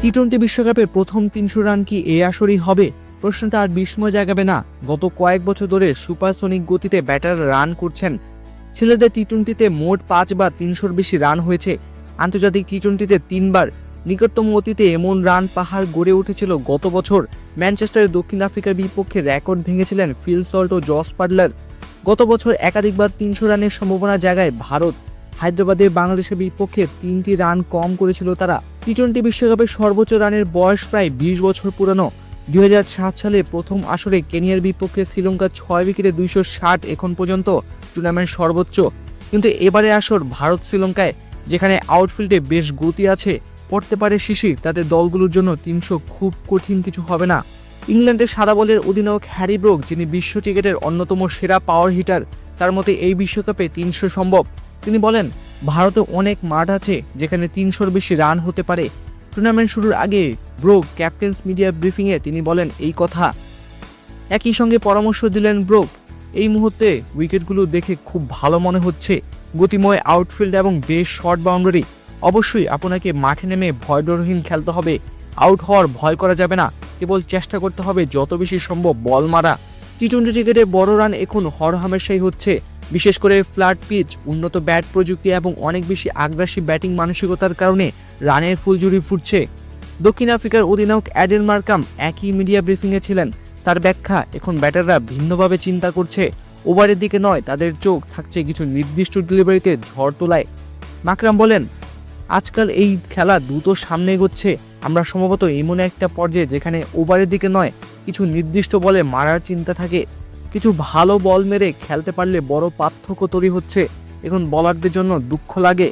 T twenty বিশ্বকাপের প্রথম তিনশো রান কি এ আসরেই হবে? প্রশ্নটা আর বিস্ময় জাগাবে না। গত কয়েক বছর ধরে সুপারসনিক গতিতে ব্যাটার রান করছেন। ছেলেদের টি টোয়েন্টিতে মোট পাঁচ বা তিনশোর বেশি রান হয়েছে। আন্তর্জাতিক টি টোয়েন্টিতে তিনবার। নিকটতম অতীতে এমন রান পাহাড় গড়ে উঠেছিল গত বছর। ম্যানচেস্টারের দক্ষিণ আফ্রিকার বিপক্ষে রেকর্ড ভেঙেছিলেন ফিল সল্ট ও জস পাডলার গত বছর একাধিকবার তিনশো রানের সম্ভাবনা জায়গায় ভারত। হায়দ্রাবাদে বাংলাদেশের বিপক্ষে তিনটি রান কম করেছিল তারা। টি টোয়েন্টি বিশ্বকাপের সর্বোচ্চ রানের বয়স প্রায় বিশ বছর পুরনো। দুই সালে প্রথম আসরে কেনিয়ার বিপক্ষে শ্রীলঙ্কা ছয় উইকেটে দুইশো ষাট এখন পর্যন্ত টুর্নামেন্ট সর্বোচ্চ। কিন্তু এবারে আসর ভারত শ্রীলঙ্কায়, যেখানে আউটফিল্ডে বেশ গতি আছে, পড়তে পারে শিশির। তাদের দলগুলোর জন্য তিনশো খুব কঠিন কিছু হবে না। ইংল্যান্ডের সাদা বলের অধিনায়ক হ্যারি ব্রোক, যিনি বিশ্ব ক্রিকেটের অন্যতম সেরা পাওয়ার হিটার তার মতে এই বিশ্বকাপে তিনশো সম্ভব। তিনি বলেন, ভারতে অনেক মাঠ আছে যেখানে তিনশোর বেশি রান হতে পারে। টুর্নামেন্ট শুরুর আগে ব্রোক ক্যাপ্টেন্স মিডিয়া ব্রিফিংয়ে তিনি বলেন এই কথা। একই সঙ্গে পরামর্শ দিলেন ব্রোক এই মুহূর্তে উইকেটগুলো দেখে খুব ভালো মনে হচ্ছে। গতিময় আউটফিল্ড এবং বেশ শর্ট বাউন্ডারি। অবশ্যই আপনাকে মাঠে নেমে ভয়ডরহীন খেলতে হবে। আউট হওয়ার ভয় করা যাবে না। কেবল চেষ্টা করতে হবে যত বেশি সম্ভব বল মারা। টি টোয়েন্টি ক্রিকেটে বড় রান এখন হরহামেশাই হচ্ছে। বিশেষ করে ফ্ল্যাট পিচ, উন্নত ব্যাট প্রযুক্তি এবং অনেক বেশি আগ্রাসী ব্যাটিং মানসিকতার কারণে রানের ফুলঝুরি ফুটছে। দক্ষিণ আফ্রিকার অধিনায়ক অ্যাডেল মার্কাম একই মিডিয়া ব্রিফিংয়ে ছিলেন। তার ব্যাখ্যা, এখন ব্যাটাররা ভিন্নভাবে চিন্তা করছে। ওভারের দিকে নয়, তাদের চোখ থাকছে কিছু নির্দিষ্ট ডেলিভারিতে ঝড় তোলায়। মাকরাম বলেন, আজকাল এই খেলা দ্রুত সামনে এগোচ্ছে। আমরা সম্ভবত এমন একটা পর্যায়ে যেখানে ওভারের দিকে নয়, কিছু নির্দিষ্ট বলে মারার চিন্তা থাকে। কিছু ভালো বল মেরে খেলতে পারলে বড় পার্থক্য তৈরি হচ্ছে। এখন বলারদের জন্য দুঃখ লাগে।